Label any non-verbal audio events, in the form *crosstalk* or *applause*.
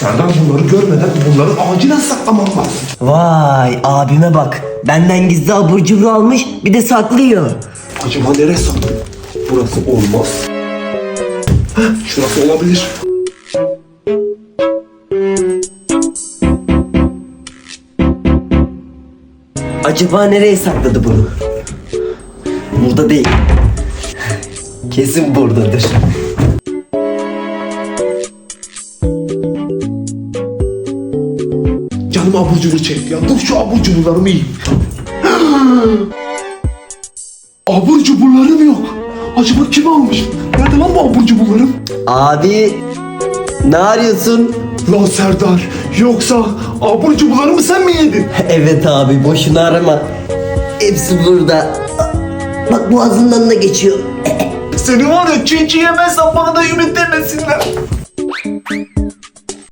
Serdar bunları görmeden bunları acilen saklamam lazım. Vay abime bak. Benden gizli abur cubur almış bir de saklıyor. Acaba nereye sakladı? Burası olmaz. Heh, şurası olabilir. Acaba nereye sakladı bunu? Burada değil. Kesin buradadır. Canım abur cubur çekti ya. Dur şu abur cuburlarımı yiyeyim. *gasps* abur cuburlarım yok. Acaba kim almış? Nerede lan bu abur cuburlarım? Abi ne arıyorsun? Lan Serdar yoksa abur cuburlarımı sen mi yedin? *laughs* Evet abi boşuna arama. Hepsi burada. Bak boğazından da geçiyor. *laughs* Seni var ya çiğ çiğ yemezsen bana da ümit demesinler.